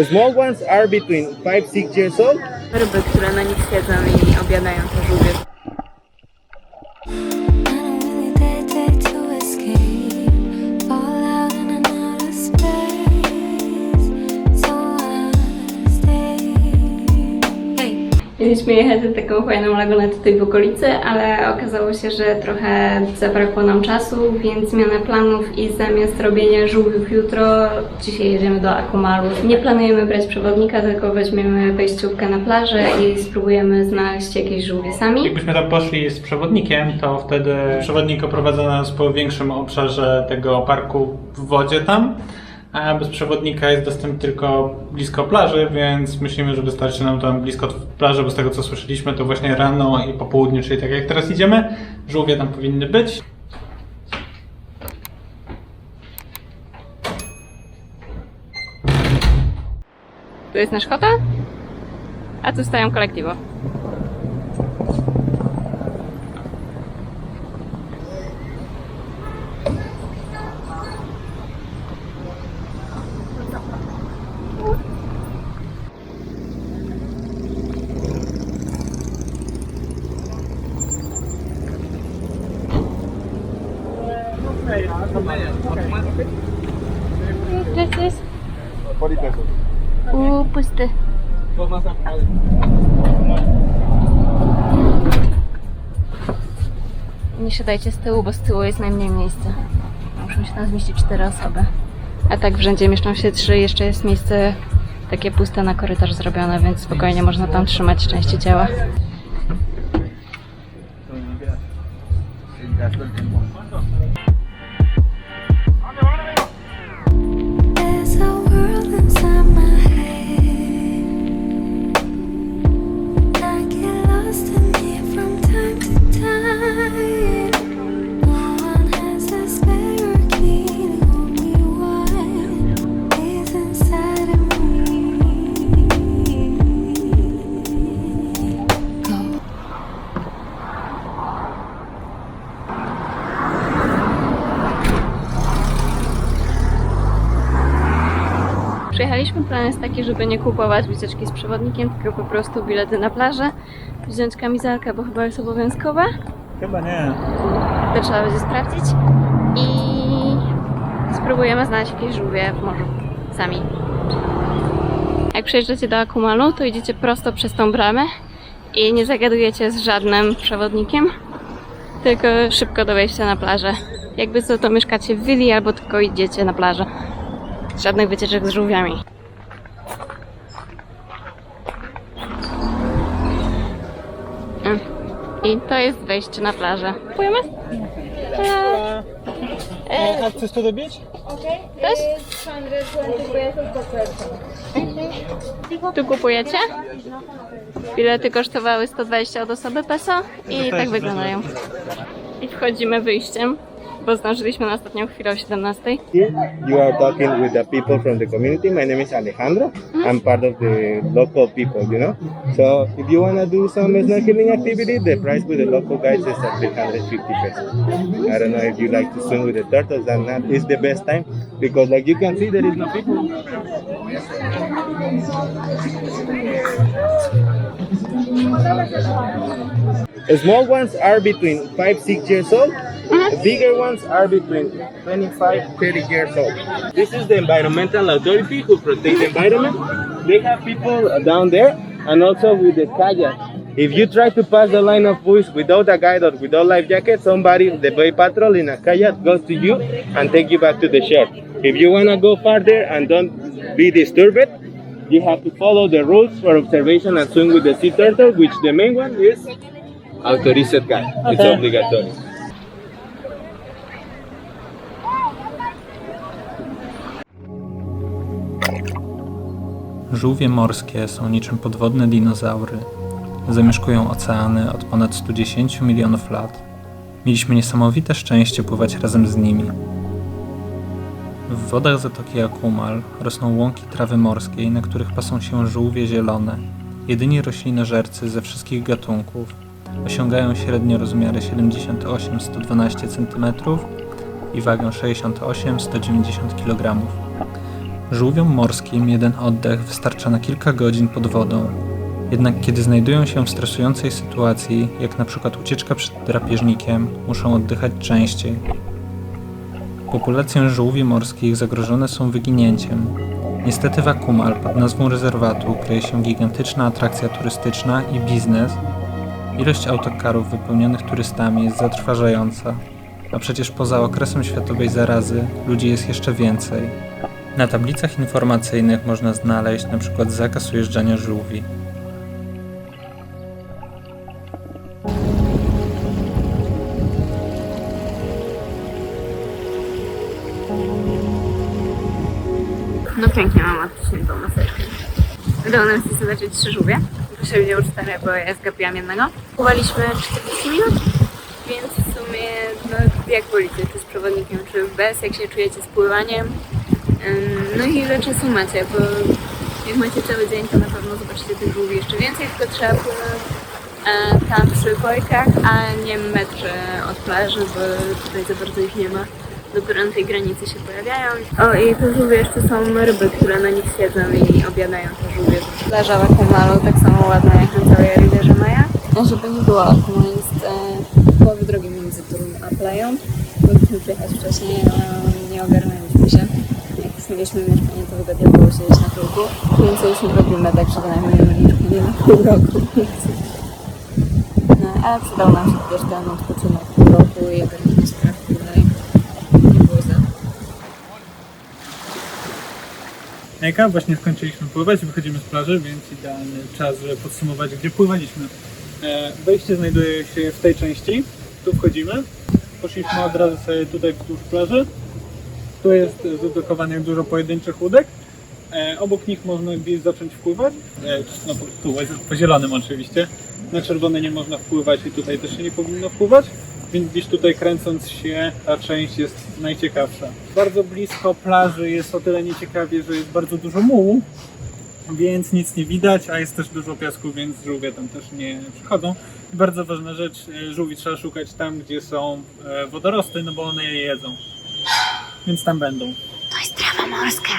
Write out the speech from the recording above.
Small ones are between 5-6 years old. Ryby, które na nich siedzą i obiadają te żółwie. Mieliśmy jechać za taką fajną lagunę tutaj w okolicy, ale okazało się, że trochę zabrakło nam czasu, więc zmiana planów i zamiast robienia żółwiów jutro, dzisiaj jedziemy do Akumalu. Nie planujemy brać przewodnika, tylko weźmiemy wejściówkę na plażę i spróbujemy znaleźć jakieś żółwie sami. Jakbyśmy tam poszli z przewodnikiem, to wtedy przewodnik oprowadza nas po większym obszarze tego parku w wodzie tam, a bez przewodnika jest dostęp tylko blisko plaży, więc myślimy, że wystarczy nam tam blisko plaży, bo z tego co słyszeliśmy, to właśnie rano i po południu, czyli tak jak teraz idziemy, żółwie tam powinny być. Tu jest nasz hotel, a tu stoją kolektywo. Gracias. U, pusty. Nie siadajcie z tyłu, bo z tyłu jest najmniej miejsca. Muszą się tam zmieścić cztery osoby. A tak w rzędzie mieszczą się trzy. Jeszcze jest miejsce takie puste na korytarz zrobione, więc spokojnie można tam trzymać części ciała. Przyjechaliśmy, plan jest taki, żeby nie kupować wycieczki z przewodnikiem, tylko po prostu bilety na plażę, wziąć kamizelkę, bo chyba jest obowiązkowa. Chyba nie. To trzeba będzie sprawdzić i spróbujemy znaleźć jakieś żółwie w morzu sami. Jak przyjeżdżacie do Akumalu, to idziecie prosto przez tą bramę i nie zagadujecie z żadnym przewodnikiem, tylko szybko do wejścia na plażę. Jakby co, to mieszkacie w willi albo tylko idziecie na plażę. Żadnych wycieczek z żółwiami. Mm. I to jest wejście na plażę. Kupujemy? A chcesz to dobić? Też? Tu kupujecie? Bilety kosztowały 120 od osoby peso i tak wyglądają. I wchodzimy wyjściem, bo zdążyliśmy na ostatnią chwilę o 17. Here you are talking with the people from the community. My name is Alejandro. Mhm. I'm part of the local people, you know. So if you want to do some snorkeling activity, the price with the local guys is at 350 pesos. I don't know if you like to swim with the turtles and that is the best time because like you can see there is no people. Small ones are between 5 6 years old. The bigger ones are between 25 30 years old. This is the environmental authority who protect the environment. They have people down there and also with the kayak. If you try to pass the line of buoys without a guide or without life jacket, somebody, the bay patrol in a kayak goes to you and take you back to the shore. If you want to go farther and don't be disturbed, you have to follow the rules for observation and swim with the sea turtle, which the main one is authorized guide. It's Okay. obligatory. Żółwie morskie są niczym podwodne dinozaury. Zamieszkują oceany od ponad 110 milionów lat. Mieliśmy niesamowite szczęście pływać razem z nimi. W wodach Zatoki Akumal rosną łąki trawy morskiej, na których pasą się żółwie zielone. Jedyni roślinożercy ze wszystkich gatunków osiągają średnio rozmiary 78-112 cm i wagę 68-190 kg. Żółwiom morskim jeden oddech wystarcza na kilka godzin pod wodą. Jednak kiedy znajdują się w stresującej sytuacji, jak na przykład ucieczka przed drapieżnikiem, muszą oddychać częściej. Populacje żółwi morskich zagrożone są wyginięciem. Niestety w Akumal pod nazwą rezerwatu kryje się gigantyczna atrakcja turystyczna i biznes. Ilość autokarów wypełnionych turystami jest zatrważająca, a przecież poza okresem światowej zarazy ludzi jest jeszcze więcej. Na tablicach informacyjnych można znaleźć na przykład zakaz ujeżdżania żółwi. No pięknie mam odciśniętą maseczkę. Udało nam się zobaczyć trzy żółwie. Przewidział cztery, bo ja zgapiłam jednego. Pływaliśmy 40 minut, więc w sumie, no jak wolicie, czy z przewodnikiem, czy bez, jak się czujecie z pływaniem. No i ile czasu macie, bo jak macie cały dzień, to na pewno zobaczycie tych żółwi jeszcze więcej, tylko trzeba e, tam przy bojkach, a nie metr e, od plaży, bo tutaj za bardzo ich nie ma. Dopiero na tej granicy się pojawiają. O i te żółwie jeszcze są ryby, które na nich siedzą i obiadają te żółwie. Plaża w Akumalu tak samo ładna jak na całej Rivierze Maja. A żeby nie było, Akumal jest e, połowy drogi między Turą a Pleją. Mogliśmy przyjechać wcześniej, ale nie ogarnęliśmy się. Znaleźliśmy mieszkanie, to było siedzieć na tyłku. Więc co już nie robimy tak, że wynajmujemy mieszkanie na pół roku. No, ale przydał nam się też ten odpoczynek pół roku i ogarnięcie spraw dalej. Nie było za. Ejka, właśnie skończyliśmy pływać, wychodzimy z plaży, więc idealny czas, żeby podsumować, gdzie pływaliśmy. E, Wejście znajduje się w tej części, tu wchodzimy. Poszliśmy od razu sobie tutaj wzdłuż plaży. Tu jest zadokowanych dużo pojedynczych łódek. E, obok nich można gdzieś zacząć wpływać. E, no, tu, po zielonym oczywiście. Na czerwone nie można wpływać i tutaj też się nie powinno wpływać. Więc gdzieś tutaj kręcąc się ta część jest najciekawsza. Bardzo blisko plaży jest o tyle nieciekawie, że jest bardzo dużo mułu, więc nic nie widać, a jest też dużo piasku, więc żółwie tam też nie przychodzą. Bardzo ważna rzecz, e, żółwi trzeba szukać tam, gdzie są wodorosty, no bo one je jedzą. Więc tam będą. To jest trawa morska.